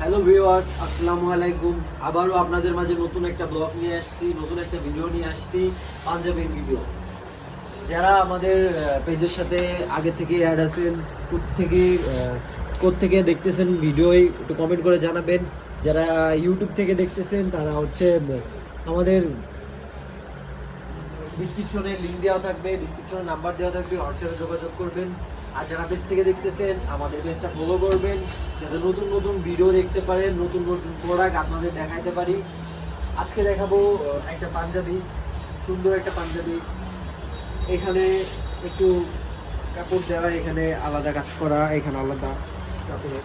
Hello viewers আসসালামু আলাইকুম আবারও আপনাদের মাঝে নতুন একটা ব্লগ নিয়ে আসছি, নতুন একটা ভিডিও নিয়ে আসছি পাঞ্জাবের ভিডিও যারা আমাদের পেজের সাথে আগে থেকে অ্যাড আছেন থেকে থেকে দেখতেছেন ভিডিওই একটু কমেন্ট করে জানাবেন। যারা ইউটিউব থেকে দেখতেছেন, তারা হচ্ছে আমাদের ডিসক্রিপশনে লিঙ্ক দেওয়া থাকবে ডিসক্রিপশনে নাম্বার দেওয়া থাকবে হোয়াটসঅ্যাপে যোগাযোগ করবেন। আর যারা পেজ থেকে দেখতেছেন, আমাদের পেজটা ফলো করবেন। যাতে নতুন নতুন ভিডিও দেখতে পারেন নতুন নতুন প্রোডাক্ট আপনাদের দেখাইতে পারি। আজকে দেখাবো একটা পাঞ্জাবি, সুন্দর একটা পাঞ্জাবি। এখানে একটু কাপড় দেওয়া, এখানে আলাদা কাজ করা, এখানে আলাদা কাপড়ের।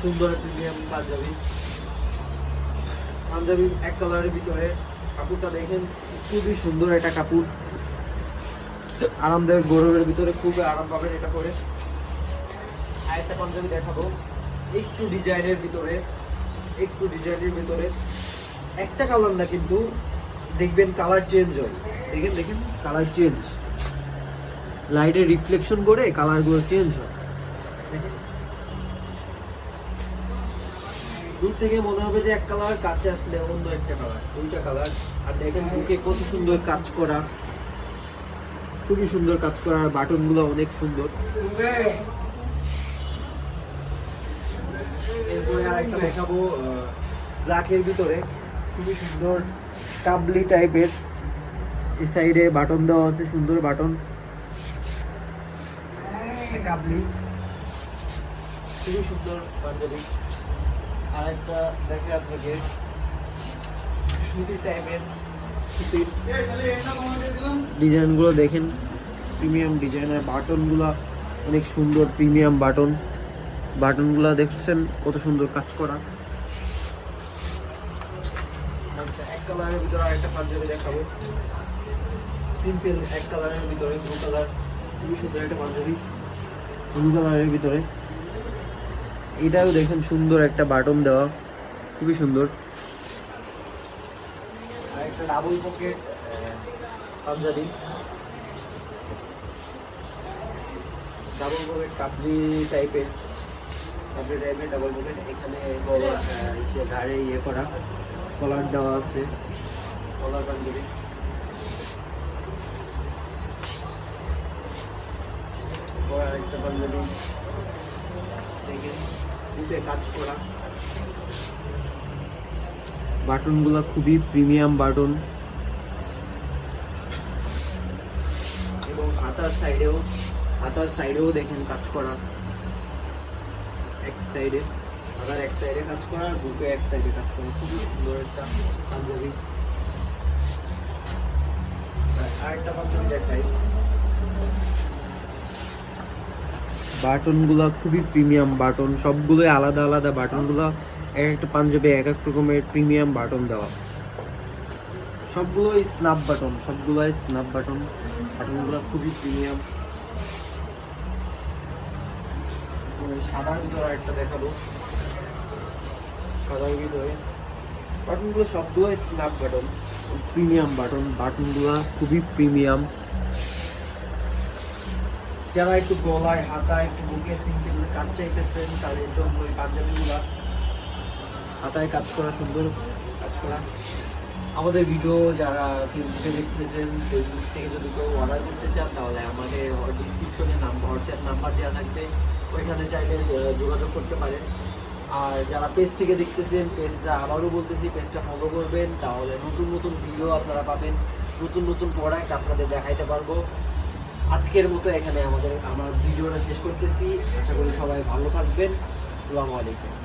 সুন্দর প্রিমিয়াম পাঞ্জাবি। পাঞ্জাবি এক কালারের ভিতরে কাপড়টা দেখেন, খুবই সুন্দর একটা কাপড়। আরামদায়ক গরমের ভিতরে খুবই আরাম পাবেন এটা পরে। আরেকটা পাঞ্জাবি দেখাবো, একটু ডিজাইনের ভিতরে, একটু ডিজাইনের ভিতরে। একটা কালার না কিন্তু, দেখবেন কালার চেঞ্জ হয়। দেখেন দেখেন, কালার চেঞ্জ। লাইটের রিফ্লেকশন করে কালারগুলো চেঞ্জ হয়। দেখেন। দূর থেকে মনে হবে যে এক কালার কাছে আসলে অন্য একটা কালার দুইটা কালার আর দেখেন বুকে কত সুন্দর কাজ করা। খুবই সুন্দর কাজ করা, আর বাটনগুলো অনেক সুন্দর। এরপরে আরেকটা দেখাবো ব্ল্যাকের ভিতরে। খুবই সুন্দর কাবলি টাইপের এই সাইডে বাটন দেওয়া আছে, সুন্দর বাটন কাবলি। খুবই সুন্দর পাঞ্জাবি। আরেকটা দেখে আপনাকে। সুতির টাইপের ডিজাইনগুলো দেখেন। প্রিমিয়াম ডিজাইন আর বাটনগুলো অনেক সুন্দর প্রিমিয়াম বাটন বাটনগুলো দেখছেন কত সুন্দর কাজ করা। এক কালারের ভিতরে আরেকটা পাঞ্জাবি দেখাবো। সিম্পল এক কালারের ভিতরে ব্লু কালার খুবই সুন্দর একটা পাঞ্জাবি। ব্লু কালারের ভিতরে। এটাও দেখেন, সুন্দর একটা বাটন দেওয়া। খুবই সুন্দর। একটা ডাবল পাঞ্জাবি। ডাবল ডাবল এখানে ইয়ে করা। কলার দেওয়া আছে। কলার পাঞ্জাবি। পাঞ্জাবি। দেখেন কাজ করা। বাটনগুলো খুবই প্রিমিয়াম বাটন। এবং হাতার সাইডেও হাতার সাইডেও দেখেন কাজ করা। এক সাইডে, হাতার এক সাইডে কাজ করা, আর বুকে এক সাইডে কাজ করা। খুবই সুন্দর একটা পাঞ্জাবি। আর আরেকটা পাঞ্জাবি দেখাই। বাটনগুলো খুবই প্রিমিয়াম বাটন। সবগুলোই আলাদা আলাদা বাটনগুলো। এক একটা পাঞ্জাবে এক এক রকমের প্রিমিয়াম বাটন দেওয়া। সবগুলোই স্ন্যাপ বাটন, সবগুলোই স্ন্যাপ বাটন। বাটনগুলো খুবই প্রিমিয়াম সাদার ভিতরে একটা দেখাবো। সাদার ভিতরে। বাটনগুলো সবগুলোই স্ন্যাপ বাটন। Premium button. বাটনগুলো খুবই প্রিমিয়াম যারা একটু গলায়, হাতায়, একটু বুকে সিম্পল কাজ চাইতেছেন, তাদের জন্য ওই পাঞ্জাবিগুলা হাতায় কাজ করা সুন্দর, কাজ করা। আমাদের ভিডিও যারা ফেসবুকে দেখতেছেন, ফেসবুক থেকে যদি কেউ অর্ডার করতে চান, তাহলে আমাদের ডিসক্রিপশনে নাম্বার হোয়াটসঅ্যাপ নাম্বার দেওয়া থাকবে। ওইখানে চাইলে যোগাযোগ করতে পারেন। আর যারা পেজ থেকে দেখতেছেন পেজটা আবারও বলতেছি পেজটা ফলো করবেন, তাহলে নতুন নতুন ভিডিও আপনারা পাবেন। নতুন নতুন প্রোডাক্ট আপনাদের দেখাইতে পারব। আজকের মতো এখানে আমাদের আমার ভিডিওটা শেষ করতেছি। আশা করি সবাই ভালো থাকবেন। আসসালামু আলাইকুম।